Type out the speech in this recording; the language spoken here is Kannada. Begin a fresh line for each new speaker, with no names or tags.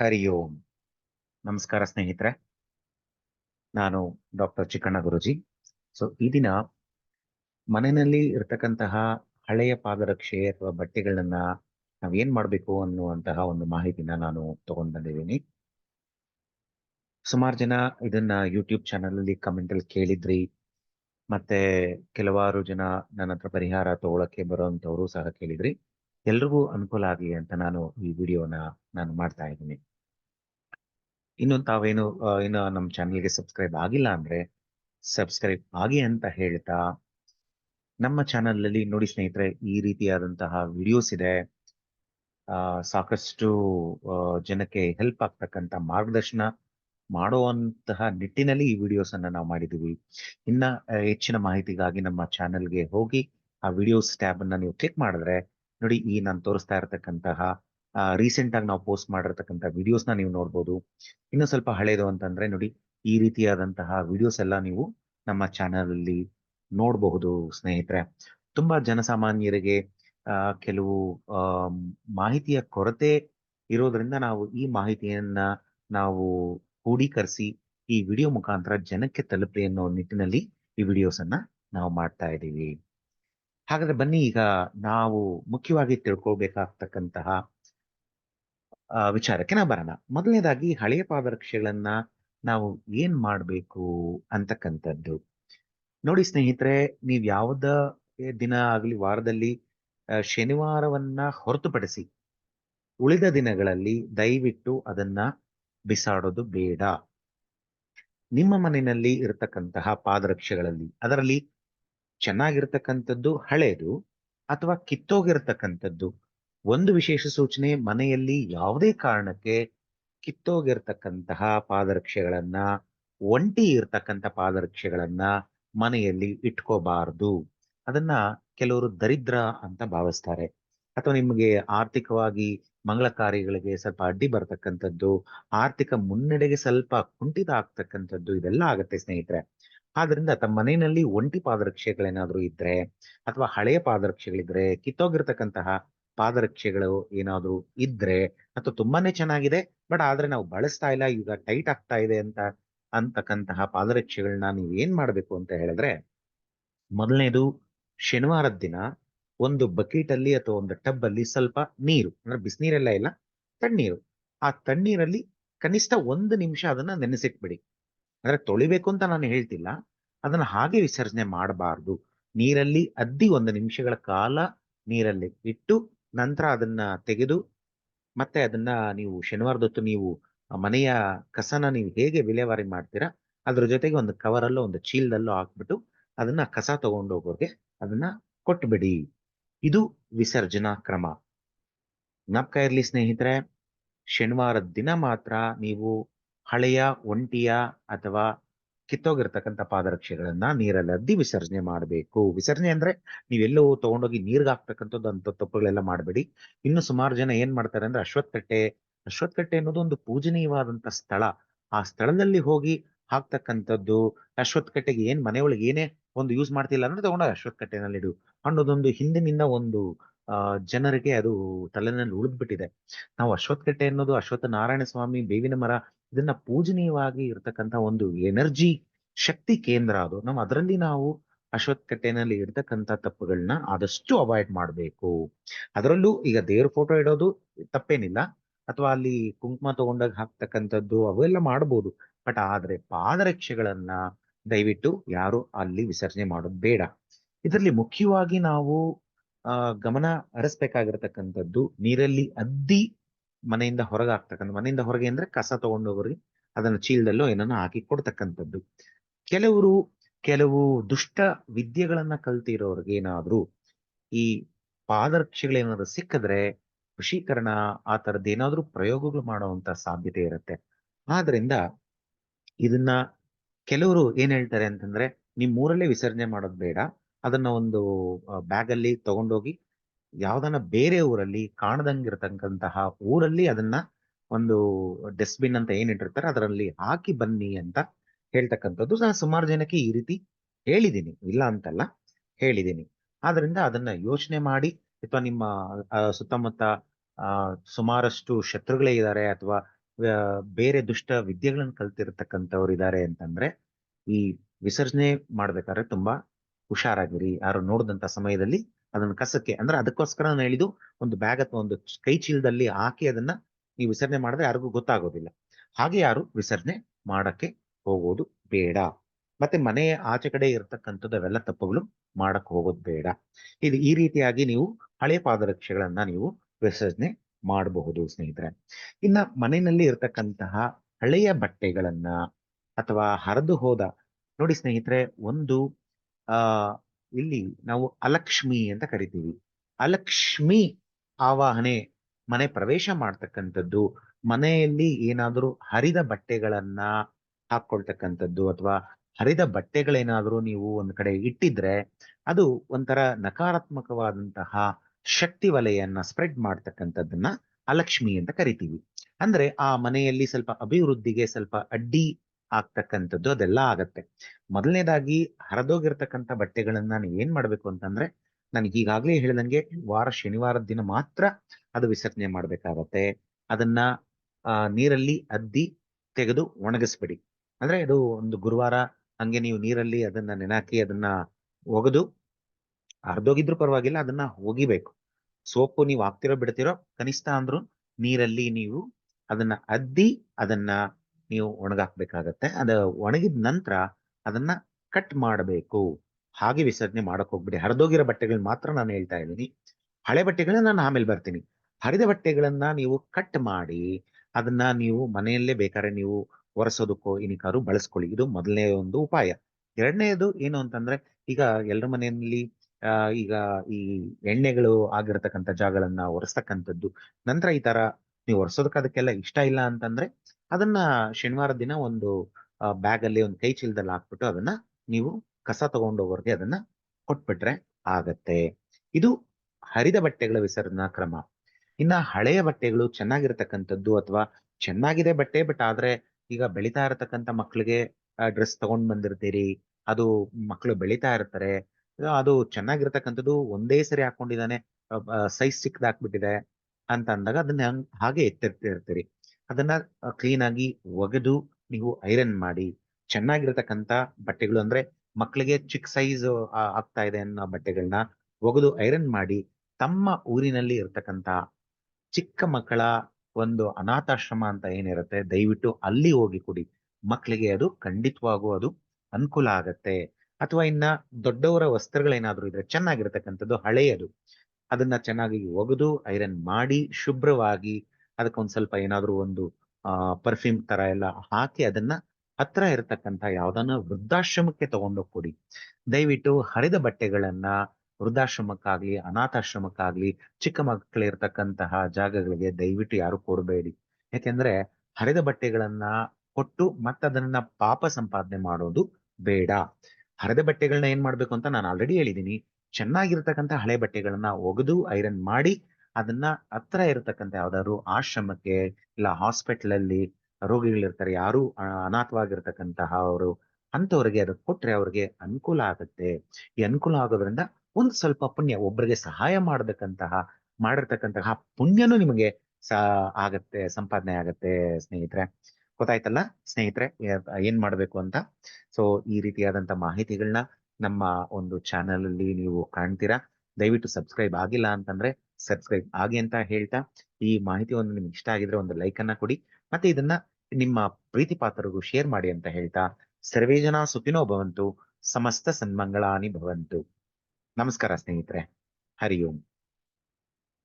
ಹರಿ ಓಂ. ನಮಸ್ಕಾರ ಸ್ನೇಹಿತರೆ. ನಾನು ಡಾಕ್ಟರ್ ಚಿಕ್ಕಣ್ಣ ಗುರುಜಿ. ಸೊ ಈ ದಿನ ಮನೆಯಲ್ಲಿ ಇರತಕ್ಕಂತಹ ಹಳೆಯ ಪಾದರಕ್ಷೆ ಅಥವಾ ಬಟ್ಟೆಗಳನ್ನ ನಾವೇನ್ ಮಾಡಬೇಕು ಅನ್ನುವಂತಹ ಒಂದು ಮಾಹಿತಿನ ನಾನು ತಗೊಂಡ್ ಬಂದಿದ್ದೀನಿ. ಸುಮಾರು ಜನ ಇದನ್ನ ಯೂಟ್ಯೂಬ್ ಚಾನಲ್ ಅಲ್ಲಿ ಕಮೆಂಟ್ ಅಲ್ಲಿ ಕೇಳಿದ್ರಿ. ಮತ್ತೆ ಕೆಲವಾರು ಜನ ನನ್ನ ಹತ್ರ ಪರಿಹಾರ ತಗೊಳಕ್ಕೆ ಬರೋಂಥವ್ರು ಸಹ ಕೇಳಿದ್ರಿ. ಎಲ್ರಿಗೂ ಅನುಕೂಲ ಆಗಲಿ ಅಂತ ನಾನು ಈ ವಿಡಿಯೋನ ನಾನು ಮಾಡ್ತಾ ಇದ್ದೀನಿ. ಇನ್ನು ತಾವೇನು ಇನ್ನು ನಮ್ಮ ಚಾನೆಲ್ಗೆ ಸಬ್ಸ್ಕ್ರೈಬ್ ಆಗಿಲ್ಲ ಅಂದ್ರೆ ಸಬ್ಸ್ಕ್ರೈಬ್ ಆಗಿ ಅಂತ ಹೇಳ್ತಾ ನಮ್ಮ ಚಾನಲ್ ಅಲ್ಲಿ ನೋಡಿ ಸ್ನೇಹಿತರೆ ಈ ರೀತಿಯಾದಂತಹ ವಿಡಿಯೋಸ್ ಇದೆ. ಸಾಕಷ್ಟು ಜನಕ್ಕೆ ಹೆಲ್ಪ್ ಆಗ್ತಕ್ಕಂಥ ಮಾರ್ಗದರ್ಶನ ಮಾಡುವಂತಹ ನಿಟ್ಟಿನಲ್ಲಿ ಈ ವಿಡಿಯೋಸ್ ಅನ್ನ ನಾವು ಮಾಡಿದೀವಿ ಇನ್ನ ಹೆಚ್ಚಿನ ಮಾಹಿತಿಗಾಗಿ ನಮ್ಮ ಚಾನಲ್ಗೆ ಹೋಗಿ ಆ ವಿಡಿಯೋಸ್ ಟ್ಯಾಬ್ ಅನ್ನ ನೀವು ಕ್ಲಿಕ್ ಮಾಡಿದ್ರೆ ನೋಡಿ, ಈ ನಾನು ತೋರಿಸ್ತಾ ಇರತಕ್ಕಂತಹ ರೀಸೆಂಟ್ ಆಗಿ ನಾವು ಪೋಸ್ಟ್ ಮಾಡಿರ್ತಕ್ಕಂಥ ವಿಡಿಯೋಸ್ನ ನೀವು ನೋಡ್ಬೋದು. ಇನ್ನು ಸ್ವಲ್ಪ ಹಳೇದು ಅಂತಂದ್ರೆ ನೋಡಿ, ಈ ರೀತಿಯಾದಂತಹ ವಿಡಿಯೋಸ್ ಎಲ್ಲ ನೀವು ನಮ್ಮ ಚಾನೆಲ್ ಅಲ್ಲಿ ನೋಡಬಹುದು ಸ್ನೇಹಿತರೆ. ತುಂಬಾ ಜನಸಾಮಾನ್ಯರಿಗೆ ಕೆಲವು ಮಾಹಿತಿಯ ಕೊರತೆ ಇರೋದ್ರಿಂದ ನಾವು ಈ ಮಾಹಿತಿಯನ್ನ ನಾವು ಕ್ರೋಢೀಕರಿಸಿ ಈ ವಿಡಿಯೋ ಮುಖಾಂತರ ಜನಕ್ಕೆ ತಲುಪಲಿ ಅನ್ನೋ ನಿಟ್ಟಿನಲ್ಲಿ ಈ ವಿಡಿಯೋಸ್ ಅನ್ನ ನಾವು ಮಾಡ್ತಾ ಇದ್ದೀವಿ ಹಾಗಾದ್ರೆ ಬನ್ನಿ, ಈಗ ನಾವು ಮುಖ್ಯವಾಗಿ ತಿಳ್ಕೊಳ್ಬೇಕಾಗ್ತಕ್ಕಂತಹ ವಿಚಾರಕ್ಕೆ ನಾವು ಬರೋಣ. ಮೊದಲನೇದಾಗಿ ಹಳೆಯ ಪಾದರಕ್ಷೆಗಳನ್ನ ನಾವು ಏನ್ ಮಾಡ್ಬೇಕು ಅಂತಕ್ಕಂಥದ್ದು. ನೋಡಿ ಸ್ನೇಹಿತರೆ, ನೀವ್ ಯಾವ್ದ ದಿನ ಆಗ್ಲಿ, ವಾರದಲ್ಲಿ ಶನಿವಾರವನ್ನ ಹೊರತುಪಡಿಸಿ ಉಳಿದ ದಿನಗಳಲ್ಲಿ ದಯವಿಟ್ಟು ಅದನ್ನ ಬಿಸಾಡೋದು ಬೇಡ. ನಿಮ್ಮ ಮನೆಯಲ್ಲಿ ಇರತಕ್ಕಂತಹ ಪಾದರಕ್ಷೆಗಳಲ್ಲಿ, ಅದರಲ್ಲಿ ಚೆನ್ನಾಗಿರ್ತಕ್ಕಂಥದ್ದು ಹಳೇದು ಅಥವಾ ಕಿತ್ತೋಗಿರ್ತಕ್ಕಂಥದ್ದು? ಒಂದು ವಿಶೇಷ ಸೂಚನೆ, ಮನೆಯಲ್ಲಿ ಯಾವುದೇ ಕಾರಣಕ್ಕೆ ಕಿತ್ತೋಗಿರ್ತಕ್ಕಂತಹ ಪಾದರಕ್ಷೆಗಳನ್ನ, ಒಂಟಿ ಇರ್ತಕ್ಕಂಥ ಪಾದರಕ್ಷೆಗಳನ್ನ ಮನೆಯಲ್ಲಿ ಇಟ್ಕೋಬಾರ್ದು. ಅದನ್ನ ಕೆಲವರು ದರಿದ್ರ ಅಂತ ಭಾವಿಸ್ತಾರೆ. ಅಥವಾ ನಿಮಗೆ ಆರ್ಥಿಕವಾಗಿ ಮಂಗಳ ಕಾರ್ಯಗಳಿಗೆ ಸ್ವಲ್ಪ ಅಡ್ಡಿ ಬರ್ತಕ್ಕಂಥದ್ದು, ಆರ್ಥಿಕ ಮುನ್ನಡೆಗೆ ಸ್ವಲ್ಪ ಕುಂಠಿತ ಆಗ್ತಕ್ಕಂಥದ್ದು, ಇದೆಲ್ಲ ಆಗತ್ತೆ ಸ್ನೇಹಿತರೆ. ಆದ್ರಿಂದ ತಮ್ಮ ಮನೆಯಲ್ಲಿ ಒಂಟಿ ಪಾದರಕ್ಷೆಗಳೇನಾದ್ರೂ ಇದ್ರೆ ಅಥವಾ ಹಳೆಯ ಪಾದರಕ್ಷೆಗಳಿದ್ರೆ, ಕಿತ್ತೋಗಿರ್ತಕ್ಕಂತಹ ಪಾದರಕ್ಷೆಗಳು ಏನಾದ್ರೂ ಇದ್ರೆ ಅಥವಾ ತುಂಬಾನೇ ಚೆನ್ನಾಗಿದೆ. ಬಟ್ ಆದ್ರೆ ನಾವು ಬಳಸ್ತಾ ಇಲ್ಲ, ಈಗ ಟೈಟ್ ಆಗ್ತಾ ಇದೆ ಅಂತ ಅಂತಕ್ಕಂತಹ ಪಾದರಕ್ಷೆಗಳನ್ನ ನೀವು ಏನ್ ಮಾಡ್ಬೇಕು ಅಂತ ಹೇಳಿದ್ರೆ, ಮೊದಲನೇದು ಶನಿವಾರದ ದಿನ ಒಂದು ಬಕೆಟ್ ಅಲ್ಲಿ ಅಥವಾ ಒಂದು ಟಬ್ ಅಲ್ಲಿ ಸ್ವಲ್ಪ ನೀರು, ಅಂದ್ರೆ ಬಿಸಿನೀರೆಲ್ಲ ಇಲ್ಲ, ತಣ್ಣೀರು. ಆ ತಣ್ಣೀರಲ್ಲಿ ಕನಿಷ್ಠ ಒಂದು ನಿಮಿಷ ಅದನ್ನ ನೆನೆಸಿಟ್ಬಿಡಿ. ಅಂದ್ರೆ ತೊಳಿಬೇಕು ಅಂತ ನಾನು ಹೇಳ್ತಿಲ್ಲ. ಅದನ್ನ ಹಾಗೆ ವಿಸರ್ಜನೆ ಮಾಡಬಾರ್ದು. ನೀರಲ್ಲಿ ಅದ್ದಿ ಒಂದು ನಿಮಿಷಗಳ ಕಾಲ ನೀರಲ್ಲಿ ಇಟ್ಟು ನಂತರ ಅದನ್ನ ತೆಗೆದು ಮತ್ತೆ ಅದನ್ನ ನೀವು ಶನಿವಾರದೊತ್ತು ನೀವು ಮನೆಯ ಕಸನ ನೀವು ಹೇಗೆ ವಿಲೇವಾರಿ ಮಾಡ್ತೀರಾ, ಅದ್ರ ಜೊತೆಗೆ ಒಂದು ಕವರಲ್ಲೋ ಒಂದು ಚೀಲದಲ್ಲೋ ಹಾಕ್ಬಿಟ್ಟು ಅದನ್ನ ಕಸ ತಗೊಂಡೋಗೋರ್ಗೆ ಅದನ್ನ ಕೊಟ್ಬಿಡಿ. ಇದು ವಿಸರ್ಜನಾ ಕ್ರಮ. ಜ್ಞಾಪಕ ಇರ್ಲಿ ಸ್ನೇಹಿತರೆ, ಶನಿವಾರದ ದಿನ ಮಾತ್ರ ನೀವು ಹಳೆಯ ಒಂಟಿಯ ಅಥವಾ ಕಿತ್ತೋಗಿರ್ತಕ್ಕಂಥ ಪಾದರಕ್ಷೆಗಳನ್ನ ನೀರಲ್ಲಿ ಅದ್ದಿ ವಿಸರ್ಜನೆ ಮಾಡಬೇಕು. ವಿಸರ್ಜನೆ ಅಂದ್ರೆ ನೀವೆಲ್ಲೋ ತಗೊಂಡೋಗಿ ನೀರ್ಗೆ ಹಾಕ್ತಕ್ಕಂಥದ್ದು ಅಂತ ತಪ್ಪುಗಳೆಲ್ಲ ಮಾಡಬೇಡಿ. ಇನ್ನು ಸುಮಾರು ಜನ ಏನ್ ಮಾಡ್ತಾರೆ ಅಂದ್ರೆ ಅಶ್ವತ್ಥಕಟ್ಟೆ ಅಶ್ವತ್ಥಕಟ್ಟೆ ಅನ್ನೋದು ಒಂದು ಪೂಜನೀಯವಾದಂತ ಸ್ಥಳ. ಆ ಸ್ಥಳದಲ್ಲಿ ಹೋಗಿ ಹಾಕ್ತಕ್ಕಂಥದ್ದು ಅಶ್ವತ್ಥಕಟ್ಟೆಗೆ ಏನ್ ಮನೆಯೊಳಗೆ ಏನೇ ಒಂದು ಯೂಸ್ ಮಾಡ್ತಿಲ್ಲ ಅಂದ್ರೆ ತಗೊಂಡೋಗಿ ಅಶ್ವತ್ಥಕಟ್ಟೆನಲ್ಲಿ ಇಡು. ಅನ್ನೋದೊಂದು ಹಿಂದಿನಿಂದ ಒಂದು ಜನರಿಗೆ ಅದು ತಲೆನಲ್ಲಿ ಉಳಿದ್ಬಿಟ್ಟಿದೆ. ನಾವು ಅಶ್ವತ್ಥಕಟ್ಟೆ ಅನ್ನೋದು ಅಶ್ವತ್ಥ ನಾರಾಯಣ ಸ್ವಾಮಿ ಬೇವಿನ ಮರ ಇದನ್ನ ಪೂಜನೀಯವಾಗಿ ಇರ್ತಕ್ಕಂಥ ಒಂದು ಎನರ್ಜಿ ಶಕ್ತಿ ಕೇಂದ್ರ ಅದು. ನಾವು ಅದರಲ್ಲಿ ನಾವು ಅಶ್ವತ್ಥಕಟ್ಟೆನಲ್ಲಿ ಇರ್ತಕ್ಕಂಥ ತಪ್ಪುಗಳನ್ನ ಆದಷ್ಟು ಅವಾಯ್ಡ್ ಮಾಡಬೇಕು. ಅದರಲ್ಲೂ ಈಗ ದೇವ್ರ ಫೋಟೋ ಇಡೋದು ತಪ್ಪೇನಿಲ್ಲ. ಅಥವಾ ಅಲ್ಲಿ ಕುಂಕುಮ ತಗೊಂಡಾಗ ಹಾಕ್ತಕ್ಕಂಥದ್ದು ಅವೆಲ್ಲ ಮಾಡ್ಬೋದು. ಬಟ್ ಆದ್ರೆ ಪಾದರಕ್ಷೆಗಳನ್ನ ದಯವಿಟ್ಟು ಯಾರು ಅಲ್ಲಿ ವಿಸರ್ಜನೆ ಮಾಡೋದು ಬೇಡ. ಇದರಲ್ಲಿ ಮುಖ್ಯವಾಗಿ ನಾವು ಗಮನ ಹರಿಸ್ಬೇಕಾಗಿರ್ತಕ್ಕಂಥದ್ದು ನೀರಲ್ಲಿ ಅದ್ದಿ ಮನೆಯಿಂದ ಹೊರಗೆ ಹಾಕ್ತಕ್ಕಂಥ ಮನೆಯಿಂದ ಹೊರಗೆ ಅಂದ್ರೆ ಕಸ ತಗೊಂಡೋಗ್ರಿ ಅದನ್ನ ಚೀಲದಲ್ಲೋ ಏನನ್ನ ಹಾಕಿ ಕೊಡ್ತಕ್ಕಂಥದ್ದು. ಕೆಲವರು, ಕೆಲವು ದುಷ್ಟ ವಿದ್ಯೆಗಳನ್ನ ಕಲ್ತಿರೋರ್ಗೆ ಏನಾದ್ರೂ ಈ ಪಾದರಕ್ಷೆಗಳೇನಾದ್ರು ಸಿಕ್ಕಿದ್ರೆ ಕೃಷೀಕರಣ ಆ ತರದ್ ಏನಾದ್ರೂ ಪ್ರಯೋಗಗಳು ಮಾಡುವಂತ ಸಾಧ್ಯತೆ ಇರುತ್ತೆ. ಆದ್ರಿಂದ ಇದನ್ನ ಕೆಲವರು ಏನ್ ಹೇಳ್ತಾರೆ ಅಂತಂದ್ರೆ ನಿಮ್ಮೂರಲ್ಲೇ ವಿಸರ್ಜನೆ ಮಾಡೋದು ಬೇಡ. ಅದನ್ನ ಒಂದು ಬ್ಯಾಗ್ ಅಲ್ಲಿ ತಗೊಂಡೋಗಿ ಯಾವ್ದನ್ನ ಬೇರೆ ಊರಲ್ಲಿ ಕಾಣದಂಗಿರ್ತಕ್ಕಂತಹ ಊರಲ್ಲಿ ಅದನ್ನ ಒಂದು ಡಸ್ಟ್ಬಿನ್ ಅಂತ ಏನ್ ಇಟ್ಟಿರ್ತಾರೆ, ಅದರಲ್ಲಿ ಹಾಕಿ ಬನ್ನಿ ಅಂತ ಹೇಳ್ತಕ್ಕಂಥದ್ದು. ನಾನು ಸುಮಾರು ಜನಕ್ಕೆ ಈ ರೀತಿ ಹೇಳಿದ್ದೀನಿ ಇಲ್ಲ ಅಂತಲ್ಲ ಹೇಳಿದ್ದೀನಿ ಆದ್ರಿಂದ ಅದನ್ನ ಯೋಚನೆ ಮಾಡಿ, ಅಥವಾ ನಿಮ್ಮ ಸುತ್ತಮುತ್ತ ಸುಮಾರಷ್ಟು ಶತ್ರುಗಳೇ ಇದ್ದಾರೆ ಅಥವಾ ಬೇರೆ ದುಷ್ಟ ವಿದ್ಯೆಗಳನ್ನು ಕಲ್ತಿರ್ತಕ್ಕಂಥವ್ರು ಇದ್ದಾರೆ ಅಂತಂದ್ರೆ, ಈ ವಿಸರ್ಜನೆ ಮಾಡ್ಬೇಕಾದ್ರೆ ತುಂಬಾ ಹುಷಾರಾಗಿರಿ. ಯಾರು ನೋಡಿದಂತ ಸಮಯದಲ್ಲಿ ಅದನ್ನ ಕಸಕ್ಕೆ, ಅಂದ್ರೆ ಅದಕ್ಕೋಸ್ಕರ ನಾನು ಹೇಳಿದ್ದು ಒಂದು ಬ್ಯಾಗ್ ಅಥವಾ ಒಂದು ಕೈ ಚೀಲದಲ್ಲಿ ಹಾಕಿ ಅದನ್ನ ನೀವು ವಿಸರ್ಜನೆ ಮಾಡಿದ್ರೆ ಯಾರಿಗೂ ಗೊತ್ತಾಗೋದಿಲ್ಲ. ಹಾಗೆ ಯಾರು? ವಿಸರ್ಜನೆ ಮಾಡಕ್ಕೆ ಹೋಗೋದು ಬೇಡ. ಮತ್ತೆ ಮನೆಯ ಆಚೆ ಕಡೆ ಇರತಕ್ಕಂಥದ್ದು ಅವೆಲ್ಲ ತಪ್ಪುಗಳು ಮಾಡಕ್ ಹೋಗೋದು ಬೇಡ. ಇದು ಈ ರೀತಿಯಾಗಿ ನೀವು ಹಳೆ ಪಾದರಕ್ಷೆಗಳನ್ನ ನೀವು ವಿಸರ್ಜನೆ ಮಾಡಬಹುದು, ಸ್ನೇಹಿತರೆ. ಇನ್ನ ಮನೆಯಲ್ಲಿ ಇರತಕ್ಕಂತಹ ಹಳೆಯ ಬಟ್ಟೆಗಳನ್ನ ಅಥವಾ ಹರಿದು ಹೋದ, ನೋಡಿ ಸ್ನೇಹಿತರೆ, ಒಂದು, ಆ ಇಲ್ಲಿ ನಾವು ಅಲಕ್ಷ್ಮಿ ಅಂತ ಕರಿತೀವಿ. ಅಲಕ್ಷ್ಮಿ ಆವಾಹನೆ, ಮನೆ ಪ್ರವೇಶ ಮಾಡ್ತಕ್ಕಂಥದ್ದು, ಮನೆಯಲ್ಲಿ ಏನಾದರೂ ಹರಿದ ಬಟ್ಟೆಗಳನ್ನ ಹಾಕೊಳ್ತಕ್ಕಂಥದ್ದು ಅಥವಾ ಹರಿದ ಬಟ್ಟೆಗಳೇನಾದ್ರೂ ನೀವು ಒಂದ್ ಕಡೆ ಇಟ್ಟಿದ್ರೆ, ಅದು ಒಂಥರ ನಕಾರಾತ್ಮಕವಾದಂತಹ ಶಕ್ತಿ ವಲಯನ್ನ ಸ್ಪ್ರೆಡ್ ಮಾಡ್ತಕ್ಕಂಥದ್ದನ್ನ ಅಲಕ್ಷ್ಮಿ ಅಂತ ಕರಿತೀವಿ. ಅಂದ್ರೆ ಆ ಮನೆಯಲ್ಲಿ ಸ್ವಲ್ಪ ಅಭಿವೃದ್ಧಿಗೆ ಸ್ವಲ್ಪ ಅಡ್ಡಿ ಆಗ್ತಕ್ಕಂಥದ್ದು ಅದೆಲ್ಲ ಆಗತ್ತೆ. ಮೊದಲನೇದಾಗಿ ಹರಿದೋಗಿರ್ತಕ್ಕಂಥ ಬಟ್ಟೆಗಳನ್ನ ನಾನು ಏನ್ ಮಾಡ್ಬೇಕು ಅಂತಂದ್ರೆ ನನಗೆ ಈಗಾಗಲೇ ಹೇಳಿದಂಗೆ ವಾರ ಶನಿವಾರದ ದಿನ ಮಾತ್ರ ಅದು ವಿಸರ್ಜನೆ ಮಾಡ್ಬೇಕಾಗತ್ತೆ. ಅದನ್ನ ನೀರಲ್ಲಿ ಅದ್ದಿ ತೆಗೆದು ಒಣಗಿಸ್ಬಿಡಿ. ಅಂದ್ರೆ ಇದು ಒಂದು ಗುರುವಾರ ಹಂಗೆ ನೀವು ನೀರಲ್ಲಿ ಅದನ್ನ ನೆನಾಕಿ ಅದನ್ನ ಒಗೆದು, ಹರಿದೋಗಿದ್ರು ಪರವಾಗಿಲ್ಲ, ಅದನ್ನ ಒಗಿಬೇಕು. ಸೋಪು ನೀವು ಹಾಕ್ತಿರೋ ಬಿಡ್ತಿರೋ ಕನಿಷ್ಠ ಅಂದ್ರೂ ನೀರಲ್ಲಿ ನೀವು ಅದನ್ನ ಅದ್ದಿ, ಅದನ್ನ ನೀವು ಒಣಗಾಕ್ಬೇಕಾಗತ್ತೆ. ಅದ ಒಣಗಿದ ನಂತರ ಅದನ್ನ ಕಟ್ ಮಾಡಬೇಕು. ಹಾಗೆ ವಿಸರ್ಜನೆ ಮಾಡಕ್ ಹೋಗ್ಬಿಡಿ. ಹರಿದೋಗಿರೋ ಬಟ್ಟೆಗಳನ್ನ ಮಾತ್ರ ನಾನು ಹೇಳ್ತಾ ಇದ್ದೀನಿ. ಹಳೆ ಬಟ್ಟೆಗಳನ್ನ ನಾನು ಆಮೇಲೆ ಬರ್ತೀನಿ. ಹರಿದ ಬಟ್ಟೆಗಳನ್ನ ನೀವು ಕಟ್ ಮಾಡಿ ಅದನ್ನ ನೀವು ಮನೆಯಲ್ಲೇ ಬೇಕಾದ್ರೆ ನೀವು ಒರೆಸೋದಕ್ಕೋ ಇನಿಕಾರು ಬಳಸ್ಕೊಳ್ಳಿ. ಇದು ಮೊದಲನೇ ಒಂದು ಉಪಾಯ. ಎರಡನೇದು ಏನು ಅಂತಂದ್ರೆ ಈಗ ಎಲ್ಲರ ಮನೆಯಲ್ಲಿ ಈಗ ಈ ಎಣ್ಣೆಗಳು ಆಗಿರತಕ್ಕಂಥ ಜಾಗಗಳನ್ನ ಒರೆಸ್ತಕ್ಕಂಥದ್ದು. ನಂತರ ಈ ತರ ನೀವು ಒರೆಸೋದಕ್ಕೆ ಅದಕ್ಕೆಲ್ಲ ಇಷ್ಟ ಇಲ್ಲ ಅಂತಂದ್ರೆ ಅದನ್ನ ಶನಿವಾರ ದಿನ ಒಂದು ಬ್ಯಾಗ್ ಅಲ್ಲಿ ಒಂದು ಕೈ ಚೀಲದಲ್ಲಿ ಹಾಕ್ಬಿಟ್ಟು ಅದನ್ನ ನೀವು ಕಸ ತಗೊಂಡೋಗೋರ್ಗೆ ಅದನ್ನ ಕೊಟ್ಬಿಟ್ರೆ ಆಗತ್ತೆ. ಇದು ಹರಿದ ಬಟ್ಟೆಗಳ ವಿಸರ್ಜನಾ ಕ್ರಮ. ಇನ್ನ ಹಳೆಯ ಬಟ್ಟೆಗಳು ಚೆನ್ನಾಗಿರ್ತಕ್ಕಂಥದ್ದು ಅಥವಾ ಚೆನ್ನಾಗಿದೆ ಬಟ್ಟೆ, ಬಟ್ ಆದ್ರೆ ಈಗ ಬೆಳಿತಾ ಇರತಕ್ಕಂಥ ಮಕ್ಳಿಗೆ ಡ್ರೆಸ್ ತಗೊಂಡ್ ಬಂದಿರ್ತೀರಿ, ಅದು ಮಕ್ಕಳು ಬೆಳಿತಾ ಇರ್ತಾರೆ, ಅದು ಚೆನ್ನಾಗಿರ್ತಕ್ಕಂಥದ್ದು ಒಂದೇ ಸರಿ ಹಾಕೊಂಡಿದ್ದಾನೆ ಸೈಜ್ ಚಿಕ್ಕದಾಕ್ಬಿಟ್ಟಿದೆ ಅಂತ ಅಂದಾಗ ಅದನ್ನ ಹಂಗ್ ಹಾಗೆ ಎತ್ತಿರ್ತಿರ್ತೀರಿ. ಅದನ್ನ ಕ್ಲೀನ್ ಆಗಿ ಒಗೆದು ನೀವು ಐರನ್ ಮಾಡಿ, ಚೆನ್ನಾಗಿರತಕ್ಕಂತ ಬಟ್ಟೆಗಳು ಅಂದ್ರೆ ಮಕ್ಕಳಿಗೆ ಚಿಕ್ಕ ಸೈಜ್ ಆಗ್ತಾ ಇದೆ ಅನ್ನೋ ಬಟ್ಟೆಗಳನ್ನ ಒಗೆದು ಐರನ್ ಮಾಡಿ ತಮ್ಮ ಊರಿನಲ್ಲಿ ಇರತಕ್ಕಂತ ಚಿಕ್ಕ ಮಕ್ಕಳ ಒಂದು ಅನಾಥಾಶ್ರಮ ಅಂತ ಏನಿರುತ್ತೆ, ದಯವಿಟ್ಟು ಅಲ್ಲಿ ಹೋಗಿ ಕೊಡಿ. ಮಕ್ಕಳಿಗೆ ಅದು ಖಂಡಿತವಾಗೂ ಅದು ಅನುಕೂಲ ಆಗತ್ತೆ. ಅಥವಾ ಇನ್ನ ದೊಡ್ಡವರ ವಸ್ತ್ರಗಳೇನಾದ್ರೂ ಇದ್ರೆ ಚೆನ್ನಾಗಿರ್ತಕ್ಕಂಥದ್ದು ಹಳೆಯದು. ಅದನ್ನ ಚೆನ್ನಾಗಿ ಒಗೆದು ಐರನ್ ಮಾಡಿ ಶುಭ್ರವಾಗಿ ಅದಕ್ಕೊಂದ್ ಸ್ವಲ್ಪ ಏನಾದ್ರೂ ಒಂದು, ಆ ಪರ್ಫ್ಯೂಮ್ ತರ ಎಲ್ಲ ಹಾಕಿ ಅದನ್ನ ಹತ್ರ ಇರತಕ್ಕಂತ ಯಾವ್ದನ್ನ ವೃದ್ಧಾಶ್ರಮಕ್ಕೆ ತಗೊಂಡೋಗಿ ಕೊಡಿ ದಯವಿಟ್ಟು ಹರಿದ ಬಟ್ಟೆಗಳನ್ನ ವೃದ್ಧಾಶ್ರಮಕ್ಕಾಗ್ಲಿ, ಅನಾಥಾಶ್ರಮಕ್ಕಾಗ್ಲಿ, ಚಿಕ್ಕ ಮಕ್ಕಳಿರ್ತಕ್ಕಂತಹ ಜಾಗಗಳಿಗೆ ದಯವಿಟ್ಟು ಯಾರು ಕೊಡಬೇಡಿ. ಯಾಕೆಂದ್ರೆ ಹರಿದ ಬಟ್ಟೆಗಳನ್ನ ಕೊಟ್ಟು ಮತ್ತದನ್ನ ಪಾಪ ಸಂಪಾದನೆ ಮಾಡೋದು ಬೇಡ. ಹರಿದ ಬಟ್ಟೆಗಳನ್ನ ಏನ್ ಮಾಡ್ಬೇಕು ಅಂತ ನಾನು ಆಲ್ರೆಡಿ ಹೇಳಿದ್ದೀನಿ ಚೆನ್ನಾಗಿರ್ತಕ್ಕಂಥ ಹಳೆ ಬಟ್ಟೆಗಳನ್ನ ಒಗೆದು ಐರನ್ ಮಾಡಿ ಅದನ್ನ ಹತ್ರ ಇರತಕ್ಕಂತ ಯಾವ್ದಾದ್ರು ಆಶ್ರಮಕ್ಕೆ ಇಲ್ಲ ಹಾಸ್ಪಿಟಲ್ ಅಲ್ಲಿ ರೋಗಿಗಳಿರ್ತಾರೆ, ಯಾರು ಅನಾಥವಾಗಿರ್ತಕ್ಕಂತಹ ಅವರು ಅಂತವ್ರಿಗೆ ಅದು ಕೊಟ್ರೆ ಅವ್ರಿಗೆ ಅನುಕೂಲ ಆಗುತ್ತೆ. ಈ ಅನುಕೂಲ ಆಗೋದ್ರಿಂದ ಒಂದು ಸ್ವಲ್ಪ ಪುಣ್ಯ ಒಬ್ಬರಿಗೆ ಸಹಾಯ ಮಾಡತಕ್ಕಂತಹ ಮಾಡಿರ್ತಕ್ಕಂತಹ ಪುಣ್ಯನೂ ನಿಮಗೆ ಸ, ಆಗತ್ತೆ, ಸಂಪಾದನೆ ಆಗತ್ತೆ ಸ್ನೇಹಿತರೆ. ಗೊತ್ತಾಯ್ತಲ್ಲ ಸ್ನೇಹಿತರೆ ಏನ್ ಮಾಡ್ಬೇಕು ಅಂತ? ಸೊ ಈ ರೀತಿಯಾದಂತ ಮಾಹಿತಿಗಳನ್ನ ನಮ್ಮ ಒಂದು ಚಾನಲ್ ಅಲ್ಲಿ ನೀವು ಕಾಣ್ತೀರಾ? ದಯವಿಟ್ಟು ಸಬ್ಸ್ಕ್ರೈಬ್ ಆಗಿಲ್ಲ ಅಂತಂದ್ರೆ ಸಬ್ಸ್ಕ್ರೈಬ್ ಆಗಿ ಅಂತ ಹೇಳ್ತಾ, ಈ ಮಾಹಿತಿ ಒಂದು ನಿಮ್ಗೆ ಇಷ್ಟ ಆಗಿದ್ರೆ ಒಂದು ಲೈಕ್ ಅನ್ನ ಕೊಡಿ, ಮತ್ತೆ ಇದನ್ನ ನಿಮ್ಮ ಪ್ರೀತಿ ಪಾತ್ರರಿಗೂ ಶೇರ್ ಮಾಡಿ ಅಂತ ಹೇಳ್ತಾ, ಸರ್ವೇ ಜನ ಸುಖಿನೋ ಭವಂತು, ಸಮಸ್ತ ಸನ್ಮಂಗಳಾನಿ ಭವಂತು. ನಮಸ್ಕಾರ ಸ್ನೇಹಿತರೆ. ಹರಿ ಓಂ.